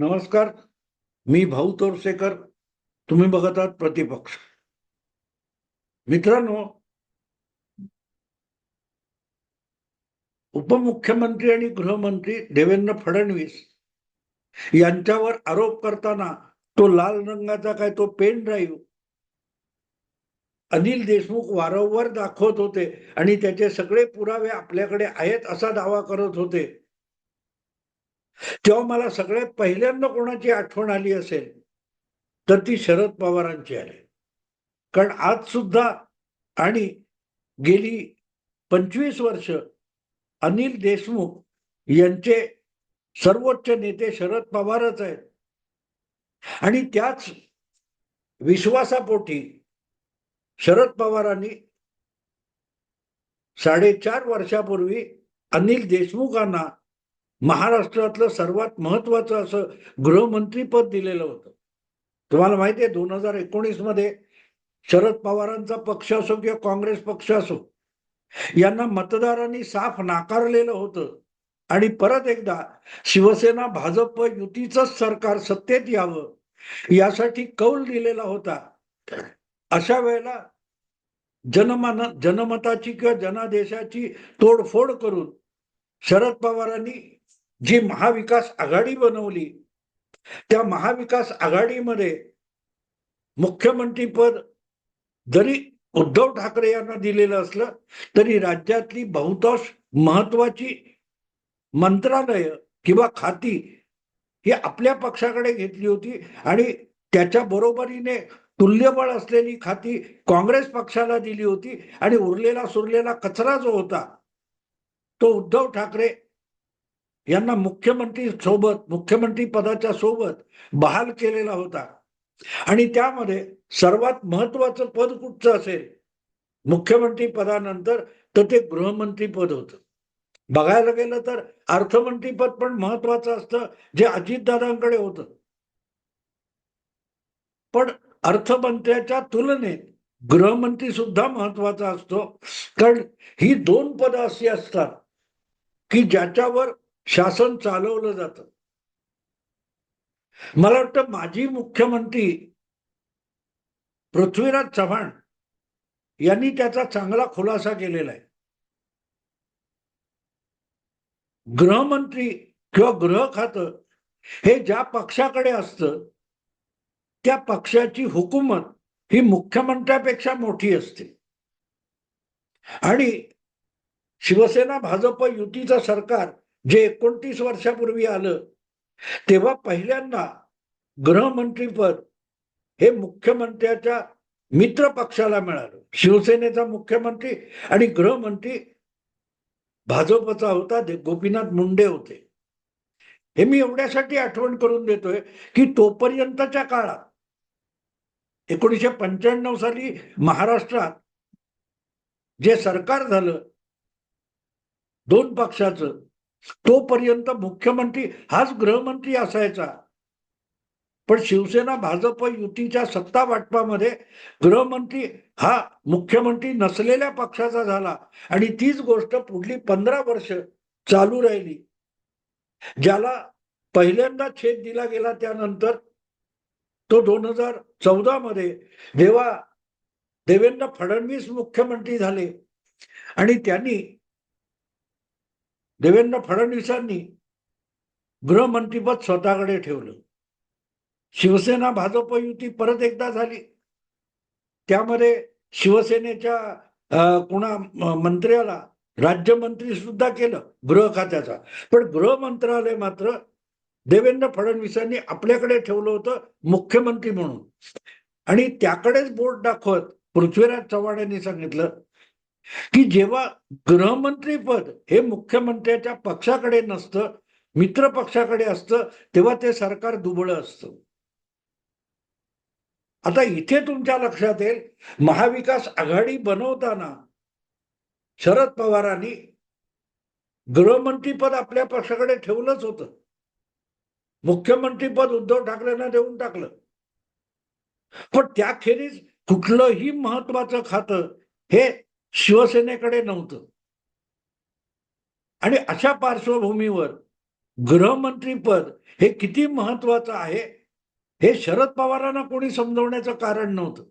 नमस्कार. मी भाऊ तोरसेकर. तुम्ही बघत आहात प्रतिपक्ष. मित्रांनो उपमुख्यमंत्री आणि गृहमंत्री देवेंद्र फडणवीस यांच्यावर आरोप करताना तो लाल रंगाचा काय तो पेन ड्राईव्ह अनिल देशमुख वारंवार दाखवत होते आणि त्याचे सगळे पुरावे आपल्याकडे आहेत असा दावा करत होते. तेव्हा मला सगळ्यात पहिल्यांदा कोणाची आठवण आली असेल तर ती शरद पवारांची आली. कारण आज सुद्धा आणि गेली पंचवीस वर्ष अनिल देशमुख यांचे सर्वोच्च नेते शरद पवारच आहेत. आणि त्याच विश्वासापोटी शरद पवारांनी साडेचार वर्षापूर्वी अनिल देशमुखांना महाराष्ट्रातलं सर्वात महत्वाचं असं गृहमंत्रीपद दिलेलं होतं. तुम्हाला माहिती आहे दोन हजार एकोणीसमध्ये शरद पवारांचा पक्ष असो किंवा काँग्रेस पक्ष असो यांना मतदारांनी साफ नाकारलेलं होतं. आणि परत एकदा शिवसेना भाजप युतीचंच सरकार सत्तेत यावं यासाठी कौल दिलेला होता. अशा वेळेला जनमान जनमताची किंवा जनादेशाची तोडफोड करून शरद पवारांनी जी महाविकास आघाडी बनवली त्या महाविकास आघाडीमध्ये मुख्यमंत्रीपद जरी उद्धव ठाकरे यांना दिलेलं असलं तरी राज्यातली बहुतांश महत्वाची मंत्रालय किंवा खाती ही आपल्या पक्षाकडे घेतली होती आणि त्याच्या बरोबरीने तुल्यबळ असलेली खाती काँग्रेस पक्षाला दिली होती आणि उरलेला सुरलेला कचरा जो होता तो उद्धव ठाकरे यांना मुख्यमंत्री सोबत मुख्यमंत्री पदाच्या सोबत बहाल केलेला होता. आणि त्यामध्ये सर्वात महत्वाचं पद कुठचं असेल? मुख्यमंत्री पदानंतर तर ते गृहमंत्री पद होतं. बघायला गेलं तर अर्थमंत्री पद पण महत्वाचं असतं जे अजितदादांकडे होतं. पण अर्थमंत्र्याच्या तुलनेत गृहमंत्री सुद्धा महत्त्वाचा असतो. कारण ही दोन पदं अशी असतात की ज्याच्यावर शासन चालवलं जातं. मला वाटतं माजी मुख्यमंत्री पृथ्वीराज चव्हाण यांनी त्याचा चांगला खुलासा केलेला आहे. गृहमंत्री किंवा गृह खातं हे ज्या पक्षाकडे असतं त्या पक्षाची हुकूमत ही मुख्यमंत्र्यापेक्षा मोठी असते. आणि शिवसेना भाजप युतीचं सरकार जे एकोणतीस वर्षापूर्वी आलं तेव्हा पहिल्यांदा गृहमंत्रीपद हे मुख्यमंत्र्याच्या मित्र पक्षाला मिळालं. शिवसेनेचा मुख्यमंत्री आणि गृहमंत्री भाजपचा होता गोपीनाथ मुंडे होते. हे मी एवढ्यासाठी आठवण करून देतोय की तोपर्यंतच्या काळात एकोणीसशे पंच्याण्णव साली महाराष्ट्रात जे सरकार झालं दोन पक्षाचं तोपर्यंत मुख्यमंत्री हाच गृहमंत्री असायचा. पण शिवसेना भाजप युतीच्या सत्ता वाटपामध्ये गृहमंत्री हा मुख्यमंत्री नसलेल्या पक्षाचा झाला. आणि तीच गोष्ट पुढली पंधरा वर्ष चालू राहिली. ज्याला पहिल्यांदा छेद दिला गेला त्यानंतर तो दोन हजार चौदा मध्ये जेव्हा देवेंद्र फडणवीस मुख्यमंत्री झाले. आणि त्यांनी देवेंद्र फडणवीसांनी गृहमंत्रीपद स्वतःकडे ठेवलं. शिवसेना भाजप युती परत एकदा झाली. त्यामध्ये शिवसेनेच्या कुणा मंत्र्याला राज्यमंत्री सुद्धा केलं गृह खात्याचा. पण गृह मंत्रालय मात्र देवेंद्र फडणवीसांनी आपल्याकडे ठेवलं होतं मुख्यमंत्री म्हणून. आणि त्याकडेच बोट दाखवत पृथ्वीराज चव्हाण यांनी सांगितलं की जेव्हा गृहमंत्री पद हे मुख्यमंत्र्याच्या पक्षाकडे नसतं मित्र पक्षाकडे असतं तेव्हा ते सरकार दुबळं असतं. आता इथे तुमच्या लक्षात येईल महाविकास आघाडी बनवताना शरद पवारांनी गृहमंत्रीपद आपल्या पक्षाकडे ठेवलंच होतं. मुख्यमंत्रीपद उद्धव ठाकरेंना देऊन टाकलं. पण त्याखेरीज कुठलंही महत्वाचं खातं हे शिवसेनेकडे नव्हतं. आणि अशा पार्श्वभूमीवर गृहमंत्री पद हे किती महत्वाचं आहे हे शरद पवारांना कोणी समजवण्याचं कारण नव्हतं.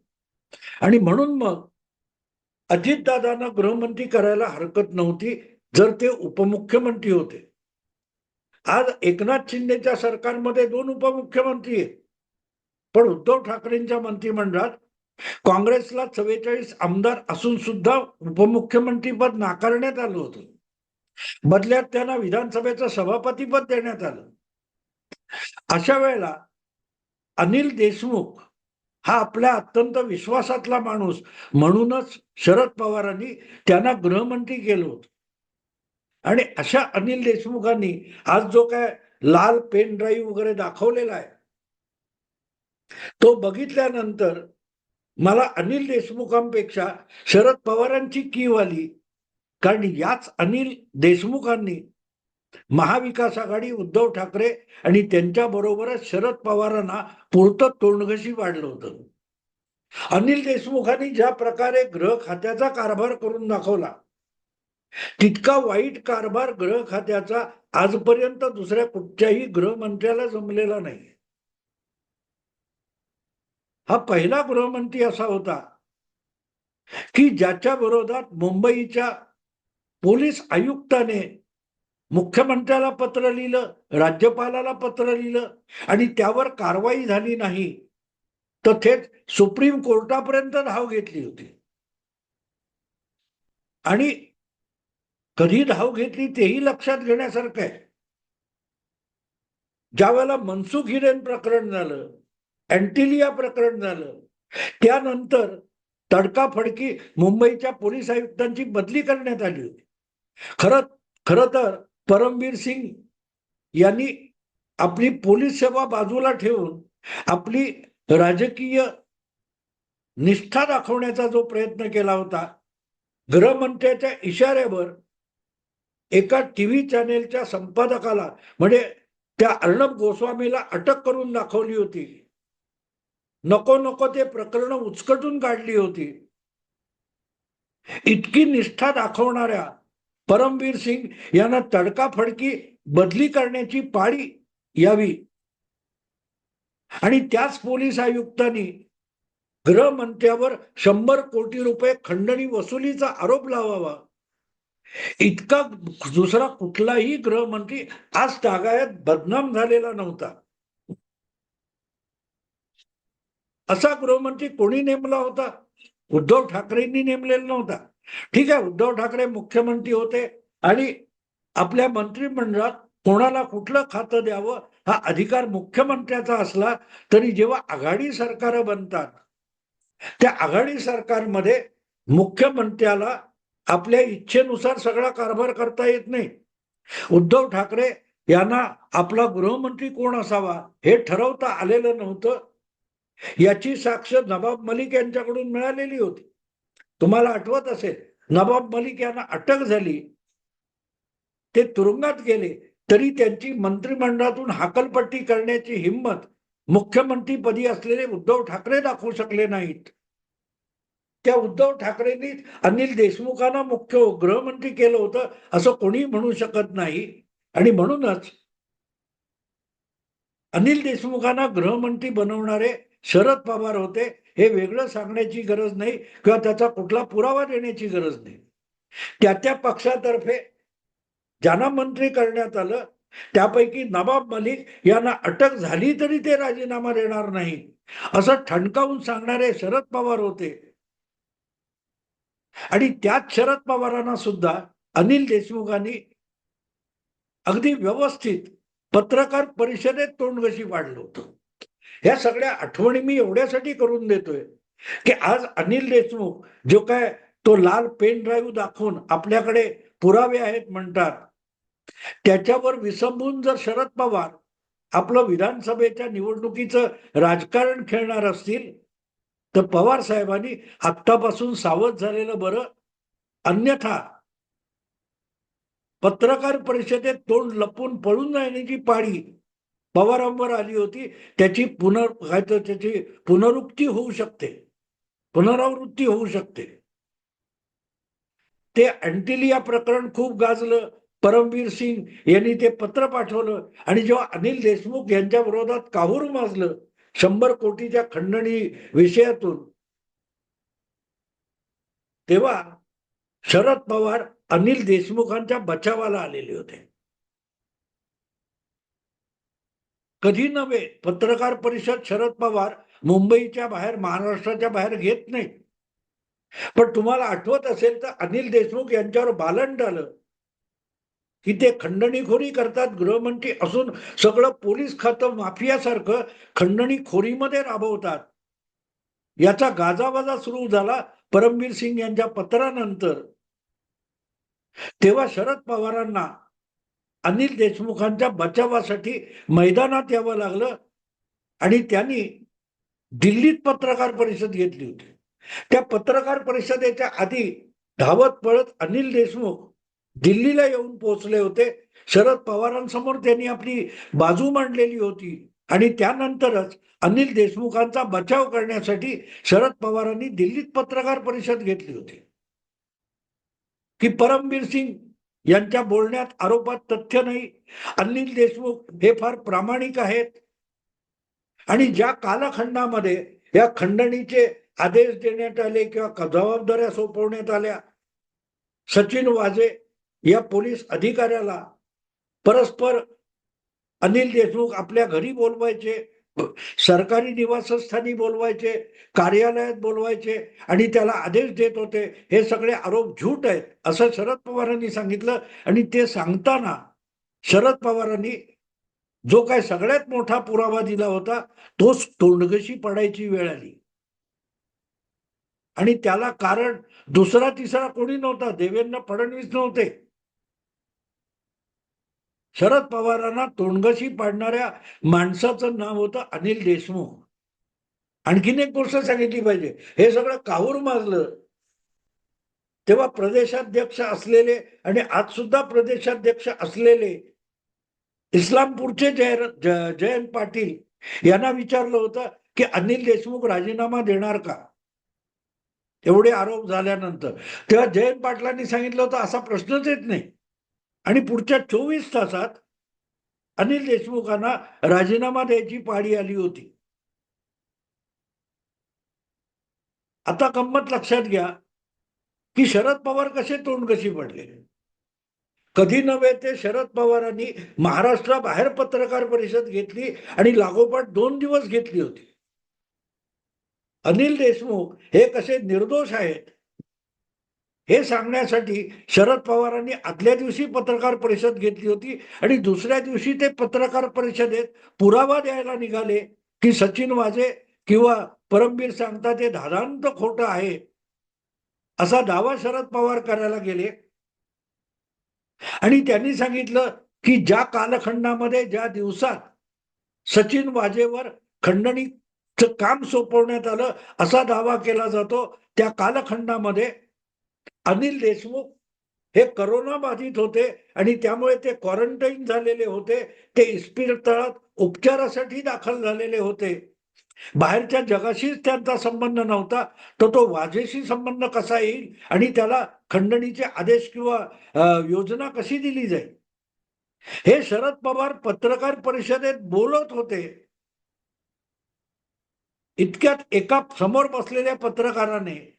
आणि म्हणून मग अजितदादांना गृहमंत्री करायला हरकत नव्हती जर ते उपमुख्यमंत्री होते. आज एकनाथ शिंदेच्या सरकारमध्ये दोन उपमुख्यमंत्री आहेत. पण उद्धव ठाकरेंच्या मंत्रिमंडळात काँग्रेसला चव्वेचाळीस आमदार असून सुद्धा उपमुख्यमंत्री पद नाकारण्यात आलं होतं. बदल्यात त्यांना विधानसभेचं सभापतीपद देण्यात आलं. अशा वेळेला अनिल देशमुख हा आपल्या अत्यंत विश्वासातला माणूस म्हणूनच शरद पवारांनी त्यांना गृहमंत्री केलं होतं. आणि अशा अनिल देशमुखांनी आज जो काय लाल पेन ड्राईव्ह वगैरे दाखवलेला आहे तो बघितल्यानंतर मला अनिल देशमुखांपेक्षा शरद पवारांची कीव आली. कारण याच अनिल देशमुखांनी महाविकास आघाडी उद्धव ठाकरे आणि त्यांच्या बरोबरच शरद पवारांना पुरतं तोंडघशी वाढलं होतं. अनिल देशमुखांनी ज्या प्रकारे ग्रह खात्याचा कारभार करून दाखवला तितका वाईट कारभार ग्रह खात्याचा आजपर्यंत दुसऱ्या कुठच्याही गृहमंत्र्याला जमलेला नाही हा पहिला गृहमंत्री असा होता की ज्याच्या विरोधात मुंबईच्या पोलीस आयुक्ताने मुख्यमंत्र्याला पत्र लिहिलं राज्यपालाला पत्र लिहिलं आणि त्यावर कारवाई झाली नाही तर थेट सुप्रीम कोर्टापर्यंत धाव घेतली होती. आणि कधी धाव घेतली तेही लक्षात घेण्यासारखं आहे. ज्या वेळेला मनसुख हिरेन प्रकरण झालं अँटिलिया प्रकरण झालं. त्यानंतर तडकाफडकी मुंबईच्या पोलीस आयुक्तांची बदली करण्यात आली होती. खरं खरं तर परमवीर सिंग यांनी आपली पोलीस सेवा बाजूला ठेवून आपली राजकीय निष्ठा दाखवण्याचा जो प्रयत्न केला होता गृहमंत्र्याच्या इशाऱ्यावर एका टीव्ही चॅनेलच्या संपादकाला म्हणजे त्या अर्णब गोस्वामीला अटक करून दाखवली होती. नको नको ते प्रकरण उचकटून काढली होती. इतकी निष्ठा दाखवणाऱ्या परमवीर सिंग यांना तडकाफडकी बदली करण्याची पाळी यावी. आणि त्याच पोलीस आयुक्तांनी गृहमंत्र्यावर शंभर कोटी रुपये खंडणी वसुलीचा आरोप लावावा. इतका दुसरा कुठलाही गृहमंत्री आज तागायत बदनाम झालेला नव्हता. असा गृहमंत्री कोणी नेमला होता? उद्धव ठाकरेंनी नेमलेला नव्हता. ठीक आहे उद्धव ठाकरे मुख्यमंत्री होते आणि आपल्या मंत्रिमंडळात कोणाला कुठलं खातं द्यावं हा अधिकार मुख्यमंत्र्याचा असला तरी जेव्हा आघाडी सरकार बनतात त्या आघाडी सरकारमध्ये मुख्यमंत्र्याला आपल्या इच्छेनुसार सगळा कारभार करता येत नाही. उद्धव ठाकरे यांना आपला गृहमंत्री कोण असावा हे ठरवता आलेलं नव्हतं. याची साक्ष नवाब मलिक यांच्याकडून मिळालेली होती. तुम्हाला आठवत असेल नवाब मलिक यांना अटक झाली. ते तुरुंगात गेले तरी त्यांची मंत्रिमंडळातून हाकलपट्टी करण्याची हिंमत मुख्यमंत्रीपदी असलेले उद्धव ठाकरे दाखवू शकले नाहीत. त्या उद्धव ठाकरेंनी अनिल देशमुखांना मुख्य गृहमंत्री केलं होतं असं कोणी म्हणू शकत नाही. आणि म्हणूनच अनिल देशमुखांना गृहमंत्री बनवणारे शरद पवार होते हे वेगळं सांगण्याची गरज नाही किंवा त्याचा कुठला पुरावा देण्याची गरज नाही. त्या त्या पक्षातर्फे ज्यांना मंत्री करण्यात आलं त्यापैकी नवाब मलिक यांना अटक झाली तरी ते राजीनामा देणार नाही. असं ठणकावून सांगणारे शरद पवार होते. आणि त्याच शरद पवारांना सुद्धा अनिल देशमुखांनी अगदी व्यवस्थित पत्रकार परिषदेत तोंडगशी वाढलं होतं. ह्या सगळ्या आठवणी मी एवढ्यासाठी करून देतोय की आज अनिल देशमुख जो काय तो लाल पेन ड्राईव्ह दाखवून आपल्याकडे पुरावे आहेत म्हणतात त्याच्यावर विसंबून जर शरद पवार आपलं विधानसभेच्या निवडणुकीचं राजकारण खेळणार असतील तर पवार साहेबांनी आत्तापासून सावध झालेलं बरं. अन्यथा पत्रकार परिषदेत तोंड लपून पळून जाण्याची पाळी पवारांवर आली होती त्याची पुनर् काय तर त्याची पुनरुक्ती होऊ शकते. पुनरावृत्ती होऊ शकते. ते अँटिलिया प्रकरण खूप गाजलं. परमवीर सिंग यांनी ते पत्र पाठवलं. आणि जेव्हा अनिल देशमुख यांच्या विरोधात काहूर माजलं शंभर कोटीच्या खंडणी विषयातून तेव्हा शरद पवार अनिल देशमुखांच्या बचावाला आलेले होते. कधी नव्हे. पत्रकार परिषद शरद पवार मुंबईच्या बाहेर महाराष्ट्राच्या बाहेर घेत नाही. पण तुम्हाला आठवत असेल तर अनिल देशमुख यांच्यावर बालंड आलं. की ते खंडणीखोरी करतात गृहमंत्री असून सगळं पोलीस खातं माफियासारखं खंडणीखोरीमध्ये राबवतात. याचा गाजावाजा सुरू झाला परमवीर सिंग यांच्या पत्रानंतर. तेव्हा शरद पवारांना अनिल देशमुखांच्या बचावासाठी मैदानात यावं लागलं आणि त्यांनी दिल्लीत पत्रकार परिषद घेतली होती. त्या पत्रकार परिषदेच्या आधी धावत पळत अनिल देशमुख दिल्लीला येऊन पोहोचले होते. शरद पवारांसमोर त्यांनी आपली बाजू मांडलेली होती आणि त्यानंतरच अनिल देशमुखांचा बचाव करण्यासाठी शरद पवारांनी दिल्लीत पत्रकार परिषद घेतली होती. की परमबीर सिंग यांच्या बोलण्यात आरोपात तथ्य नाही. अनिल देशमुख हे फार प्रामाणिक आहेत. आणि ज्या कालखंडामध्ये या खंडणीचे आदेश देण्यात आले किंवा जबाबदाऱ्या सोपवण्यात आल्या सचिन वाजे या पोलीस अधिकाऱ्याला परस्पर अनिल देशमुख आपल्या घरी बोलवायचे. सरकारी निवासस्थानी बोलवायचे कार्यालयात बोलवायचे आणि त्याला आदेश देत होते हे सगळे आरोप झूट आहेत असं शरद पवारांनी सांगितलं. आणि ते सांगताना शरद पवारांनी जो काय सगळ्यात मोठा पुरावा दिला होता तोच तोंडगशी पडायची वेळ आली. आणि त्याला कारण दुसरा तिसरा कोणी नव्हता देवेंद्र फडणवीस नव्हते. शरद पवारांना तोंडगशी पाडणाऱ्या माणसाचं नाव होतं अनिल देशमुख. आणखीन एक गोष्ट सांगितली पाहिजे. हे सगळं काहूर माजलं? तेव्हा प्रदेशाध्यक्ष असलेले आणि आज सुद्धा प्रदेशाध्यक्ष असलेले इस्लामपूरचे जय जयंत पाटील यांना विचारलं होतं की अनिल देशमुख राजीनामा देणार का? एवढे आरोप झाल्यानंतर. तेव्हा जयंत पाटलांनी सांगितलं होतं असा प्रश्नच येत नाही. आणि पुढच्या चोवीस तासात अनिल देशमुखांना राजीनामा द्यायची पाळी आली होती. आता गंमत लक्षात घ्या की शरद पवार कसे तोंड कशी पडले. कधी नव्हे ते शरद पवारांनी महाराष्ट्राबाहेर पत्रकार परिषद घेतली आणि लागोपाठ दोन दिवस घेतली होती. अनिल देशमुख हे कसे निर्दोष आहेत हे सांगण्यासाठी शरद पवारांनी आदल्या दिवशी पत्रकार परिषद घेतली होती आणि दुसऱ्या दिवशी ते पत्रकार परिषदेत पुरावा द्यायला निघाले की सचिन वाजे किंवा परमबीर सांगता ते धादांत खोटं आहे. असा दावा शरद पवार करायला गेले. आणि त्यांनी सांगितलं की ज्या कालखंडामध्ये ज्या दिवसात सचिन वाजेवर खंडणीचं काम सोपवण्यात आलं असा दावा केला जातो त्या कालखंडामध्ये अनिल देशमुख हे करोना बाधित होते आणि त्यामुळे ते क्वारंटाईन झालेले होते. ते इस्पितळात उपचारासाठी दाखल झालेले होते. बाहेरच्या जगाशीच त्यांचा संबंध नव्हता. तर तो वाजेशी संबंध कसा येईल आणि त्याला खंडणीचे आदेश किंवा योजना कशी दिली जाईल? हे शरद पवार पत्रकार परिषदेत बोलत होते. इतक्यात एका समोर बसलेल्या पत्रकाराने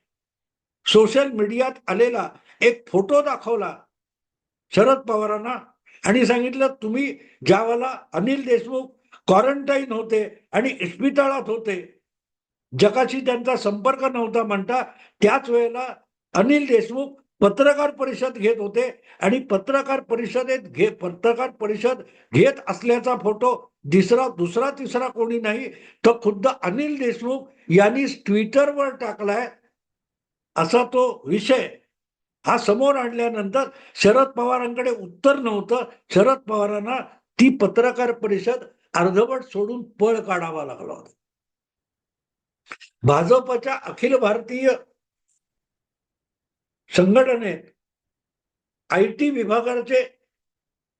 सोशल मीडियात आलेला एक फोटो दाखवला शरद पवारांना आणि सांगितलं तुम्ही ज्यावेळेला अनिल देशमुख क्वारंटाईन होते आणि इस्पितळात होते जगाशी त्यांचा संपर्क नव्हता म्हणता त्याच वेळेला अनिल देशमुख पत्रकार परिषद घेत होते आणि पत्रकार परिषदेत घे पत्रकार परिषद घेत असल्याचा फोटो दुसरा दुसरा तिसरा कोणी नाही तर खुद्द अनिल देशमुख यांनी ट्विटरवर टाकलाय असा तो विषय हा समोर आणल्यानंतर शरद पवारांकडे उत्तर नव्हतं. शरद पवारांना ती पत्रकार परिषद अर्धवट सोडून पळ काढावा लागला होता. भाजपच्या अखिल भारतीय संघटनेत आय टी विभागाचे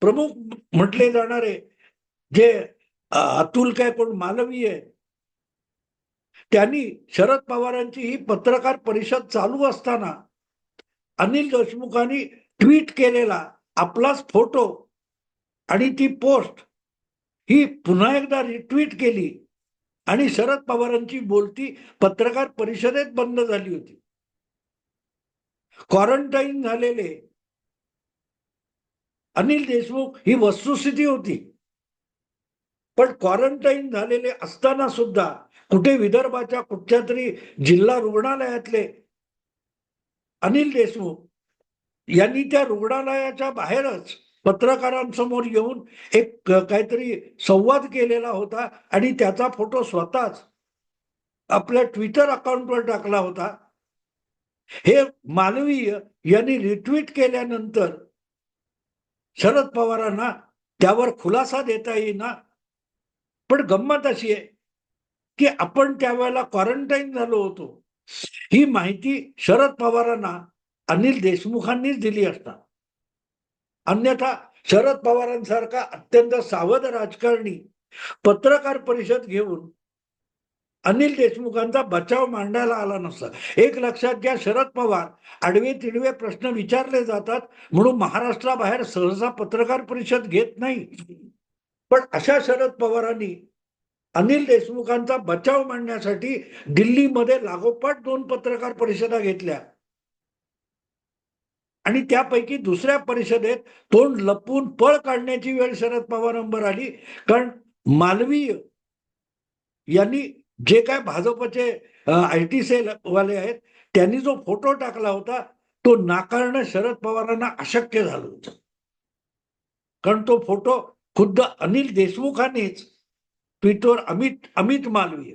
प्रमुख म्हटले जाणारे जे अतुल काय कोण मालवीय त्यांनी शरद पवारांची ही पत्रकार परिषद चालू असताना अनिल देशमुखांनी ट्विट केलेला आपलाच फोटो आणि ती पोस्ट ही पुन्हा एकदा रिट्वीट केली आणि शरद पवारांची बोलती पत्रकार परिषदेत बंद झाली होती. क्वारंटाईन झालेले अनिल देशमुख ही वस्तुस्थिती होती. पण क्वारंटाईन झालेले असताना सुद्धा कुठे विदर्भाच्या कुठच्या तरी जिल्हा रुग्णालयातले अनिल देशमुख यांनी त्या रुग्णालयाच्या बाहेरच पत्रकारांसमोर येऊन एक काहीतरी संवाद केलेला होता आणि त्याचा फोटो स्वतःच आपल्या ट्विटर अकाउंटवर टाकला होता. हे मानवीय यांनी रिट्विट केल्यानंतर शरद पवारांना त्यावर खुलासा देता येईना पण गंमत अशी आहे की आपण त्यावेळेला क्वारंटाईन झालो होतो. ही माहिती शरद पवारांना अनिल देशमुखांनीच दिली असता. अन्यथा शरद पवारांसारखा अत्यंत सावध राजकारणी पत्रकार परिषद घेऊन अनिल देशमुखांचा बचाव मांडायला आला नसता. एक लक्षात घ्या शरद पवार आडवे तिडवे प्रश्न विचारले जातात म्हणून महाराष्ट्राबाहेर सहसा पत्रकार परिषद घेत नाही. पण अशा शरद पवारांनी अनिल देशमुखांचा बचाव मांडण्यासाठी दिल्लीमध्ये लागोपाठ दोन पत्रकार परिषदा घेतल्या. आणि त्यापैकी दुसऱ्या परिषदेत तोंड लपून पळ काढण्याची वेळ शरद पवारांवर आली. कारण मालवीय यांनी जे काय भाजपचे आय टी सेल वाले आहेत त्यांनी जो फोटो टाकला होता तो नाकारणं शरद पवारांना अशक्य झालं होतं. कारण तो फोटो खुद्द अनिल देशमुखांनीच ट्विटवर अमित अमित मालवीय.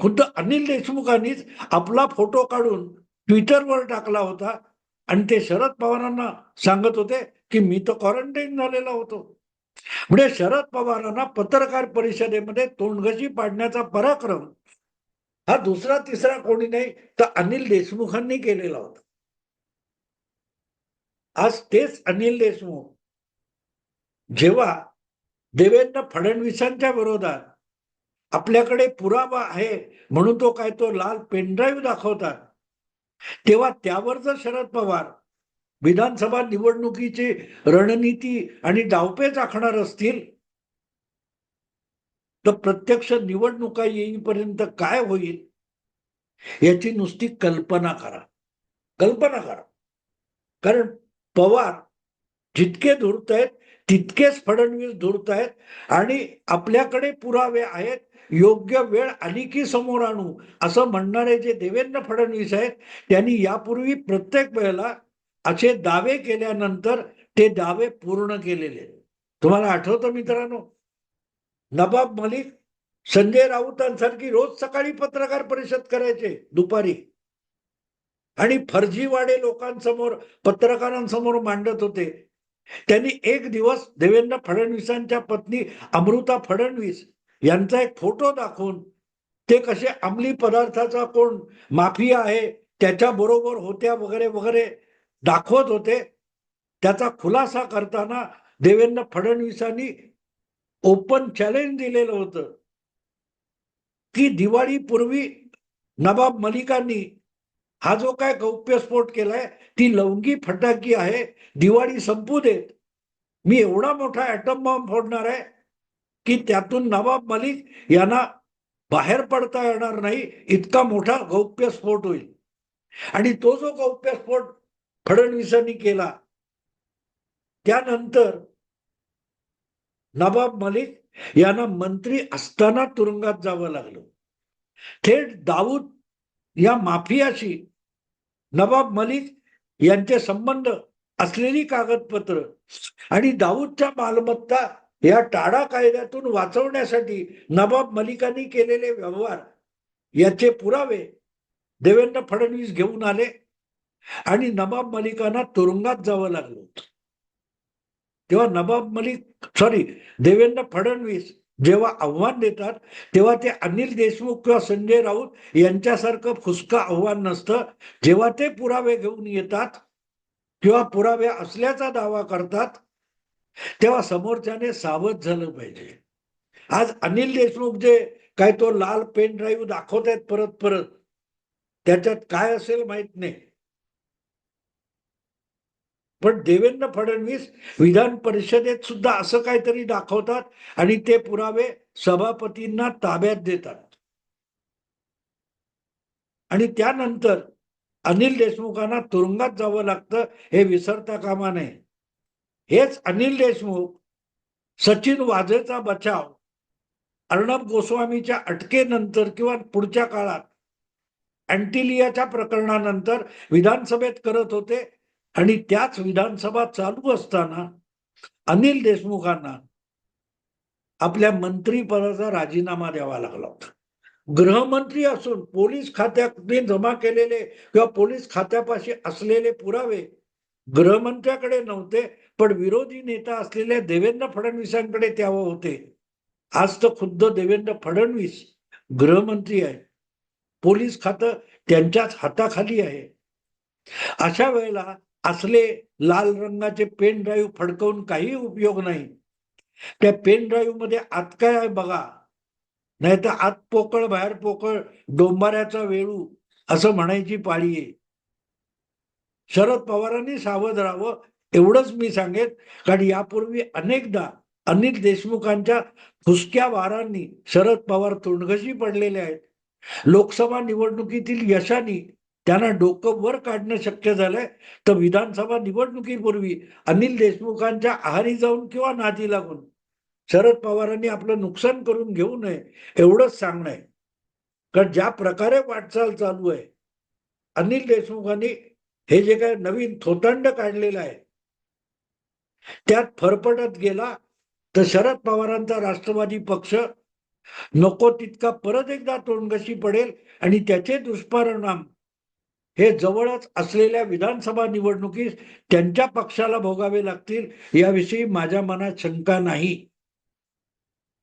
खुद्द अनिल देशमुखांनीच आपला फोटो काढून ट्विटरवर टाकला होता. आणि ते शरद पवारांना सांगत होते की मी तर क्वारंटाईन झालेला होतो. म्हणजे शरद पवारांना पत्रकार परिषदेमध्ये तोंडगशी पाडण्याचा पराक्रम हा दुसरा तिसरा कोणी नाही तर अनिल देशमुखांनी केलेला होता. आज तेच अनिल देशमुख. जेव्हा देवेंद्र फडणवीसांच्या विरोधात आपल्याकडे पुरावा आहे म्हणून तो काय तो लाल पेनड्राईव्ह दाखवतात. तेव्हा त्यावर जर शरद पवार विधानसभा निवडणुकीची रणनीती आणि डावपेच आखणार असतील तर प्रत्यक्ष निवडणुका येईपर्यंत काय होईल याची नुसती कल्पना करा. कल्पना करा. कारण पवार जितके धुरत आहेत तितकेच फडणवीस धुरत आहेत आणि आपल्याकडे पुरावे आहेत. योग्य वेळ आली की समोर आणू असं म्हणणारे जे देवेंद्र फडणवीस आहेत त्यांनी यापूर्वी प्रत्येक वेळेला असे दावे केल्यानंतर ते दावे पूर्ण केलेले तुम्हाला आठवतं मित्रांनो? नबाब मलिक संजय राऊतांसारखी रोज सकाळी पत्रकार परिषद करायचे दुपारी. आणि फर्जीवाडे लोकांसमोर पत्रकारांसमोर मांडत होते. त्यांनी एक दिवस देवेंद्र फडणवीसांच्या पत्नी अमृता फडणवीस यांचा एक फोटो दाखवून ते कसे अंमली पदार्थाचा कोण माफिया आहे त्याच्या बरोबर होत्या वगैरे वगैरे दाखवत होते. त्याचा खुलासा करताना देवेंद्र फडणवीसांनी ओपन चॅलेंज दिलेलं होतं. की दिवाळीपूर्वी नवाब मलिकांनी हा जो काय गौप्यस्फोट केलाय ती लवंगी फटाकी आहे दिवाळी संपू देत. मी एवढा मोठा ॲटम बॉम्ब फोडणार आहे की त्यातून नवाब मलिक यांना बाहेर पडता येणार नाही इतका मोठा गौप्यस्फोट होईल. आणि तो जो गौप्यस्फोट फडणवीसांनी केला त्यानंतर नवाब मलिक यांना मंत्री असताना तुरुंगात जावं लागलं. थेट दाऊद या माफियाशी नवाब मलिक यांचे संबंध असलेली कागदपत्र आणि दाऊदच्या मालमत्ता या टाडा कायद्यातून वाचवण्यासाठी नवाब मलिकांनी केलेले व्यवहार याचे पुरावे देवेंद्र फडणवीस घेऊन आले आणि नवाब मलिकांना तुरुंगात जावं लागलं होतं. तेव्हा नवाब मलिक सॉरी देवेंद्र फडणवीस जेव्हा आव्हान देतात तेव्हा ते अनिल देशमुख किंवा संजय राऊत यांच्यासारखं फुसकं आव्हान नसतं. जेव्हा ते पुरावे घेऊन येतात किंवा पुरावे असल्याचा दावा करतात तेव्हा समोरच्याने सावध झालं पाहिजे. आज अनिल देशमुख जे काय तो लाल पेन ड्राईव्ह दाखवत आहेत परत परत त्याच्यात काय असेल माहीत नाही. पण देवेंद्र फडणवीस विधान परिषदेत सुद्धा असं काहीतरी दाखवतात आणि ते पुरावे सभापतींना ताब्यात देतात. आणि त्यानंतर अनिल देशमुखांना तुरुंगात जावं लागतं हे विसरता कामा नये. हेच अनिल देशमुख सचिन वाझेचा बचाव अर्णब गोस्वामीच्या अटकेनंतर किंवा पुढच्या काळात अँटिलियाच्या प्रकरणानंतर विधानसभेत करत होते आणि त्याच विधानसभा चालू असताना अनिल देशमुखांना आपल्या मंत्रीपदाचा राजीनामा द्यावा लागला होता. गृहमंत्री असून पोलीस खात्याने जमा केलेले किंवा पोलीस खात्यापाशी असलेले पुरावे गृहमंत्र्याकडे नव्हते पण विरोधी नेता असलेल्या देवेंद्र फडणवीसांकडे त्यावर होते. आज तर खुद्द देवेंद्र फडणवीस गृहमंत्री आहे. पोलीस खातं त्यांच्याच हाताखाली आहे. अशा वेळेला असले लाल रंगाचे पेन ड्राईव्ह फडकवून काही उपयोग नाही. त्या पेन ड्राईव्हमध्ये आत काय आहे बघा. नाही तर आत पोकळ बाहेर पोकळ डोंबाऱ्याचा वेळू असं म्हणायची पाळी आहे. शरद पवारांनी सावध राहावं एवढंच मी सांगेन. कारण यापूर्वी अनेकदा अनिल देशमुखांच्या फुसक्या वारांनी शरद पवार तोंडघशी पडलेले आहेत. लोकसभा निवडणुकीतील यशानी त्यांना डोकं वर काढणं शक्य झालंय. तर विधानसभा निवडणुकीपूर्वी अनिल देशमुखांच्या आहारी जाऊन किंवा नादी लागून शरद पवारांनी आपलं नुकसान करून घेऊ नये एवढंच सांगणं आहे. कारण ज्या प्रकारे वाटचाल चालू आहे अनिल देशमुखांनी हे जे काय नवीन थोतांड काढलेलं आहे त्यात फरफटत गेला तर शरद पवारांचा राष्ट्रवादी पक्ष नको तितका परत एकदा तोंडगशी पडेल आणि त्याचे दुष्परिणाम हे जवळच असलेल्या विधानसभा निवडणुकीत त्यांच्या पक्षाला भोगावे लागतील याविषयी माझ्या मनात शंका नाही.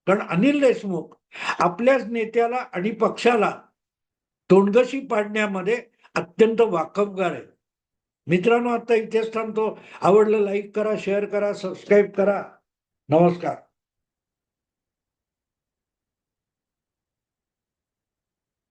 कारण अनिल देशमुख आपल्याच नेत्याला आणि पक्षाला तोंडगशी पाडण्यामध्ये अत्यंत वाकबगार आहे मित्रांनो आता इथेच थांबतो. आवडलं लाईक करा शेअर करा सबस्क्राईब करा. नमस्कार.